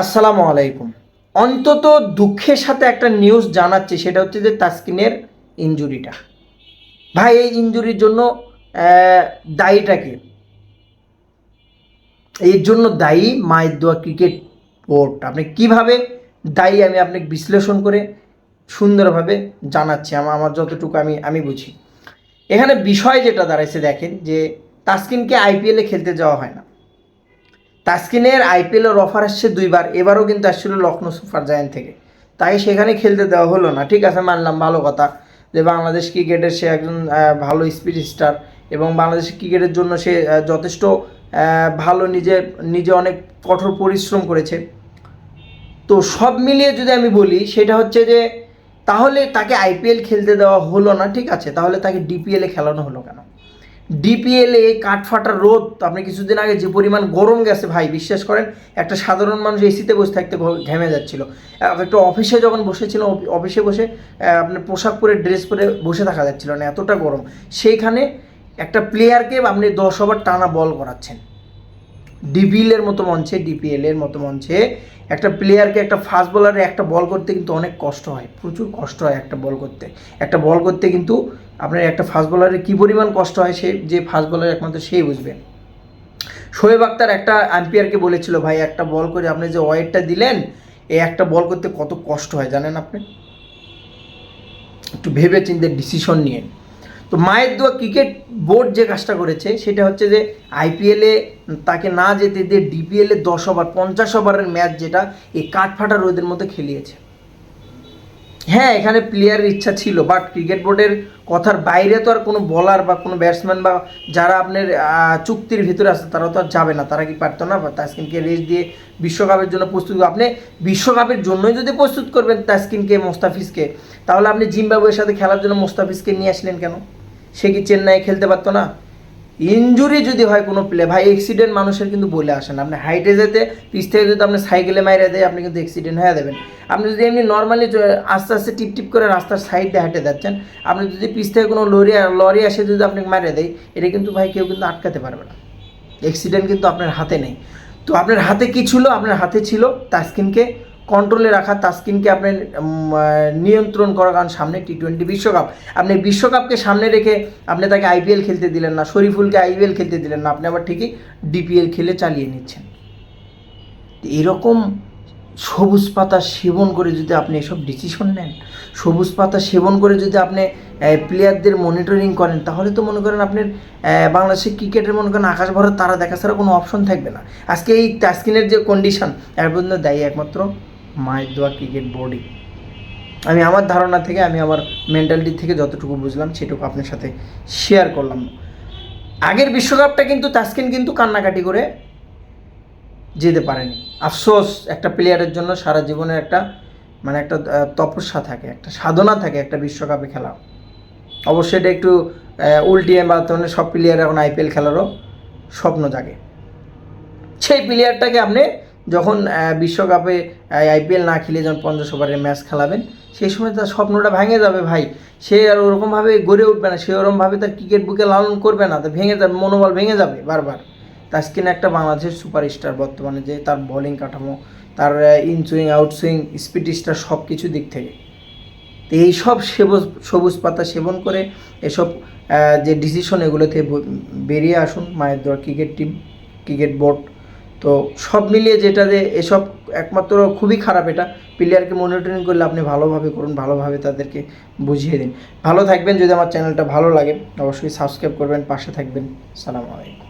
আসসালামু আলাইকুম। অন্তত দুঃখের সাথে একটা নিউজ জানাচ্ছি, সেটা হচ্ছে যে তাসকিনের ইনজুরিটা ভাই, এই ইনজুরির জন্য দায়ীটা কি? এর জন্য দায়ী মায়ের দোয়া ক্রিকেট বোর্ড আপনি কীভাবে দায়ী, আমি আপনাকে বিশ্লেষণ করে সুন্দরভাবে জানাচ্ছি। আমার আমার যতটুকু আমি আমি বুঝি। এখানে বিষয় যেটা দাঁড়াইছে, দেখেন যে তাসকিনকে আইপিএলে খেলতে যাওয়া হয় না। তাসকিনের আইপিএলের অফার আসছে দুইবার, এবারও কিন্তু আসছিল লখনৌ সুপার জায়ান্ট থেকে। তাই সেখানে খেলতে দেওয়া হলো না। ঠিক আছে, মানলাম, ভালো কথা যে বাংলাদেশ ক্রিকেটের সে একজন ভালো স্পিড স্টার এবং বাংলাদেশ ক্রিকেটের জন্য সে যথেষ্ট ভালো নিজে নিজে অনেক কঠোর পরিশ্রম করেছে। তো সব মিলিয়ে যদি আমি বলি, সেটা হচ্ছে যে তাহলে তাকে আইপিএল খেলতে দেওয়া হলো না, ঠিক আছে? তাহলে তাকে ডিপিএলে খেলানো হলো কেন? ডিপিএলে কাঠফাটা রোদ। আপনি কিছুদিন আগে যে পরিমাণ গরম গেছে ভাই, বিশ্বাস করেন, একটা সাধারণ মানুষ এসিতে বসে থাকতে ঘেমে যাচ্ছিল। একটু অফিসে যখন বসেছিল অফি- অফিসে বসে আপনি পোশাক পরে ড্রেস পরে বসে থাকা যাচ্ছিল না, এতটা গরম। সেইখানে একটা প্লেয়ারকে আপনি দশ ওভার টানা বল করাচ্ছেন। ডিপিএলের মতো মঞ্চে ডিপিএল এর মতো মঞ্চে একটা প্লেয়ারকে একটা ফাস্ট বলারে একটা বল করতে কিন্তু অনেক কষ্ট হয়, প্রচুর কষ্ট হয় একটা বল করতে। একটা বল করতে কিন্তু আপনার একটা ফাস্ট বলারের কী পরিমাণ কষ্ট হয় সে, যে ফাস্ট বলার একমাত্র সেই বুঝবে। শোয়েব আক্তার একটা আম্পায়ারকে বলেছিল, ভাই, একটা বল করে আপনি যে ওয়েটটা দিলেন, এই একটা বল করতে কত কষ্ট হয়, জানেন আপনি? একটু ভেবে চিন্তে ডিসিশন নিয়ে। তো মায়ের দোয়া ক্রিকেট বোর্ড যে কাজটা করেছে, সেটা হচ্ছে যে আইপিএলে তাকে না যেতে দিয়ে ডিপিএলে দশ ওভার পঞ্চাশ ওভারের ম্যাচ যেটা এই কাঠফাটা রোদের মধ্যে খেলিয়েছে। হ্যাঁ এখানে প্লেয়ারের ইচ্ছা ছিল বাট ক্রিকেট বোর্ডের কথার বাইরে তো আর কোনো বলার বা কোনো ব্যাটসম্যান বা যারা আপনার চুক্তির ভিতরে আছে, তারা তো আর যাবে না, তারা কি পারতো না? তাসকিনকে রেস্ট দিয়ে বিশ্বকাপের জন্য প্রস্তুত আপনি বিশ্বকাপের জন্যই যদি প্রস্তুত করবেন তাসকিনকে, মোস্তাফিজকে, তাহলে আপনি জিম্বাবুয়ের সাথে খেলার জন্য মোস্তাফিজকে নিয়ে আসলেন কেন? সে কি চেন্নাই খেলতে পারতো না? ইনজুরি যদি হয় কোনো প্লে ভাই অ্যাক্সিডেন্ট মানুষের কিন্তু বলে আসেন আপনি হাইটে যেতে পিস থেকে যদি আপনি সাইকেলে মাইরে দেয়, আপনি কিন্তু অ্যাক্সিডেন্ট হয়ে দেবেন আপনি যদি এমনি নর্মালি আস্তে আস্তে টিপ টিপ করে রাস্তার সাইডে হেঁটে যাচ্ছেন, আপনি যদি পিস থেকে কোনো লরি লরি আসে যদি আপনাকে মারে দেয়, এটা কিন্তু ভাই কেউ কিন্তু আটকাতে পারবে না। অ্যাক্সিডেন্ট কিন্তু আপনার হাতে নেই। তো আপনার হাতে কি ছিল? আপনার হাতে ছিল তাসকিনকে কন্ট্রোলে রাখা তাসকিনকে আপনি নিয়ন্ত্রণ করা কারণ সামনে টি টোয়েন্টি বিশ্বকাপ। আপনি বিশ্বকাপকে সামনে রেখে আপনি তাকে আইপিএল খেলতে দিলেন না, শরীফুলকে আইপিএল খেলতে দিলেন না, আপনি আবার ঠিকই ডিপিএল খেলে চালিয়ে নিচ্ছেন। এরকম সবুজ পাতা সেবন করে যদি আপনি এসব ডিসিশন নেন, সবুজ পাতা সেবন করে যদি আপনি প্লেয়ারদের মনিটরিং করেন, তাহলে তো মনে করেন আপনার বাংলাদেশের ক্রিকেটের মনে করেন আকাশ ভরা তারা দেখা ছাড়া কোনো অপশন থাকবে না। আজকে এই তাস্কিনের যে কন্ডিশন এর পর্যন্ত দায়ী একমাত্র মায়ের দোয়া ক্রিকেট বোর্ডই। আমি আমার ধারণা থেকে, আমি আমার মেন্টালিটি থেকে যতটুকু বুঝলাম, সেটুকু আপনার সাথে শেয়ার করলাম। আগের বিশ্বকাপটা কিন্তু তাস্কিন কিন্তু কান্নাকাটি করে যেতে পারেনি। আফসোস, একটা প্লেয়ারের জন্য সারা জীবনের একটা মানে একটা তপস্যা থাকে, একটা সাধনা থাকে একটা বিশ্বকাপে খেলা। অবশ্যই এটা একটু উল্টিয়ে বা ধরনের সব প্লেয়ার এখন আইপিএল খেলারও স্বপ্ন জাগে। সেই প্লেয়ারটাকে আপনি যখন বিশ্বকাপে আইপিএল না খেলে যখন পঞ্চাশ ওভারের ম্যাচ খেলাবেন, সেই সময় তার স্বপ্নটা ভেঙে যাবে ভাই। সে আর ওরকমভাবে গড়ে উঠবে না, সে ওরকমভাবে তার ক্রিকেট বুকে লালন করবে না তা ভেঙে যাবে, মনোবল ভেঙে যাবে বারবার। তাস্কিন একটা বাংলাদেশের সুপারস্টার বর্তমানে, যে তার বোলিং কাঠামো, তার in swing out swing speed star সব কিছু দিক থেকে। তো এইসব সেবজ, সবুজ পাতা সেবন করে এসব যে ডিসিশন এগুলো থেকে বেরিয়ে আসুন মায়ের দোয়ার ক্রিকেট টিম ক্রিকেট বোর্ড তো সব মিলিয়ে যেটা যে এসব একমাত্র খুবই খারাপ এটা। প্লেয়ারকে মনিটরিং করলে আপনি ভালোভাবে করুন, ভালোভাবে তাদেরকে বুঝিয়ে দিন। ভালো থাকবেন যদি আমার চ্যানেলটা ভালো লাগে, অবশ্যই সাবস্ক্রাইব করবেন, পাশে থাকবেন। সালাম আলাইকুম।